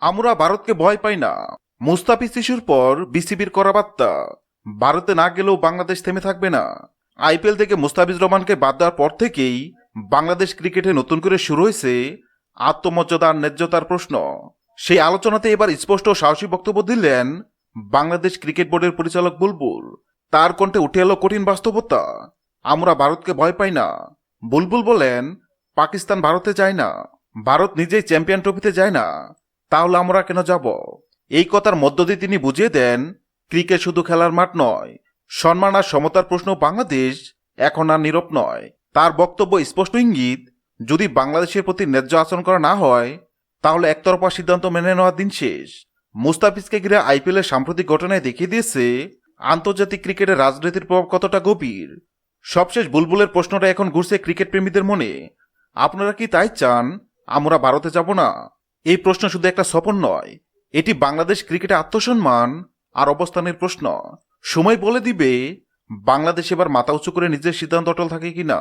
আমরা ভারতকে ভয় পাই না। মুস্তাফিজ শিশুর পর বিসিবির করা বার্তা। ভারতে না গেলেও বাংলাদেশ থেমে থাকবে না। আইপিএল থেকে মুস্তাফিজ রহমানকে বাদ দেওয়ার পর থেকেই বাংলাদেশ ক্রিকেটে নতুন করে শুরু হয়েছে আত্মমর্যাদা আর ন্যায্যতার প্রশ্ন। সেই আলোচনাতে এবার স্পষ্ট সাহসী বক্তব্য দিলেন বাংলাদেশ ক্রিকেট বোর্ডের পরিচালক বুলবুল। তার কণ্ঠে উঠে এলো কঠিন বাস্তবতা। আমরা ভারতকে ভয় পাই না। বুলবুল বলেন, পাকিস্তান ভারতে যায় না। ভারত নিজেই চ্যাম্পিয়ন ট্রফিতে যায় না। তাহলে আমরা কেন যাব? এই কথার মধ্য দিয়ে তিনি বুঝিয়ে দেন, ক্রিকেট শুধু খেলার মাঠ নয়, সম্মান আর সমতার প্রশ্ন বাংলাদেশ এখন আর নীরব নয়। তার বক্তব্য স্পষ্ট ইঙ্গিত, যদি বাংলাদেশের প্রতি ন্যায্য আচরণ করা না হয়, তাহলে একতরফা সিদ্ধান্ত মেনে নেওয়ার দিন শেষ। মুস্তাফিজকে ঘিরে আইপিএলের সাম্প্রতিক ঘটনায় দেখিয়ে দিয়েছে, আন্তর্জাতিক ক্রিকেটের রাজনীতির প্রভাব কতটা গভীর? সবশেষ বুলবুলের প্রশ্নটা এখন ঘুরছে ক্রিকেট প্রেমীদের মনে। আপনারা কি তাই চান, আমরা ভারতে যাব না? এই প্রশ্ন শুধু একটা স্বপন নয়, এটি বাংলাদেশ ক্রিকেটে আত্মসম্মান আর অবস্থানের প্রশ্ন। সময় বলে দিবে, বাংলাদেশ এবার মাথা উঁচু করে নিজের সিদ্ধান্ত অটল থাকে কিনা?